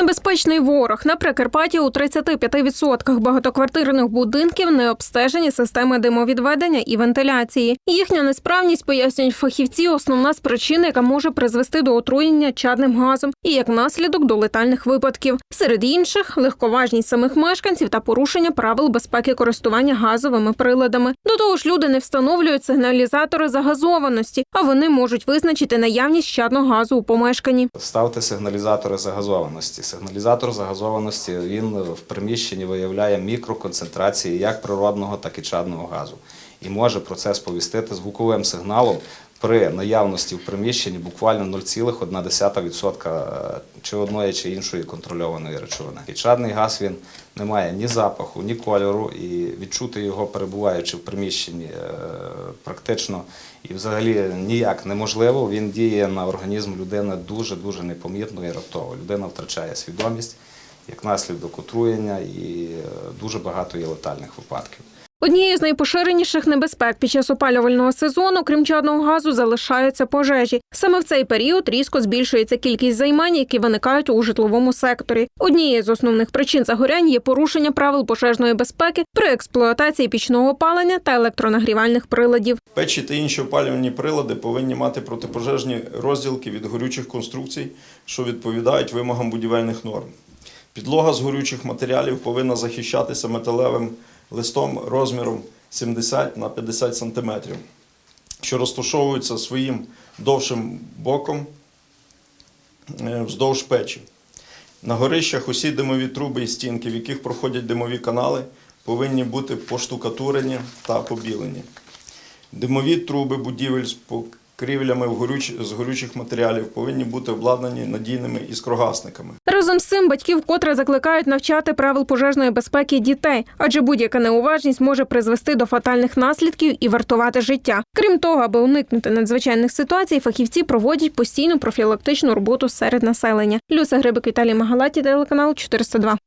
Небезпечний ворог на Прикарпатті у 35% багатоквартирних будинків не обстежені системи димовідведення і вентиляції. Їхня несправність пояснюють фахівці. Основна з причин, яка може призвести до отруєння чадним газом і як наслідок до летальних випадків. Серед інших легковажність самих мешканців та порушення правил безпеки користування газовими приладами. До того ж, люди не встановлюють сигналізатори загазованості, а вони можуть визначити наявність чадного газу у помешканні. Ставте сигналізатори загазованості. Сигналізатор загазованості він в приміщенні виявляє мікроконцентрації як природного, так і чадного газу. І може про це сповістити звуковим сигналом при наявності в приміщенні буквально 0,1% чи одної чи іншої контрольованої речовини. І чадний газ він не має ні запаху, ні кольору, і відчути його перебуваючи в приміщенні е, практично і взагалі ніяк неможливо. Він діє на організм людини дуже дуже непомітно і раптово. Людина втрачає свідомість як наслідок отруєння, і е, дуже багато є летальних випадків. Однією з найпоширеніших небезпек під час опалювального сезону, крім чадного газу, залишаються пожежі. Саме в цей період різко збільшується кількість займань, які виникають у житловому секторі. Однією з основних причин загорянь є порушення правил пожежної безпеки при експлуатації пічного опалення та електронагрівальних приладів. Печі та інші опалювальні прилади повинні мати протипожежні розділки від горючих конструкцій, що відповідають вимогам будівельних норм. Підлога з горючих матеріалів повинна захищатися металевим листом розміром 70 на 50 см, що розташовується своїм довшим боком е, вздовж печі. На горищах усі димові труби і стінки, в яких проходять димові канали, повинні бути поштукатурені та побілені. Димові труби будівель з покрівлями з горючих матеріалів повинні бути обладнані надійними іскрогасниками. Разом з цим батьків котре закликають навчати правил пожежної безпеки дітей, адже будь-яка неуважність може призвести до фатальних наслідків і вартувати життя. Крім того, аби уникнути надзвичайних ситуацій, фахівці проводять постійну профілактичну роботу серед населення. Люся Грибик, Віталій Магалаті, телеканал 402.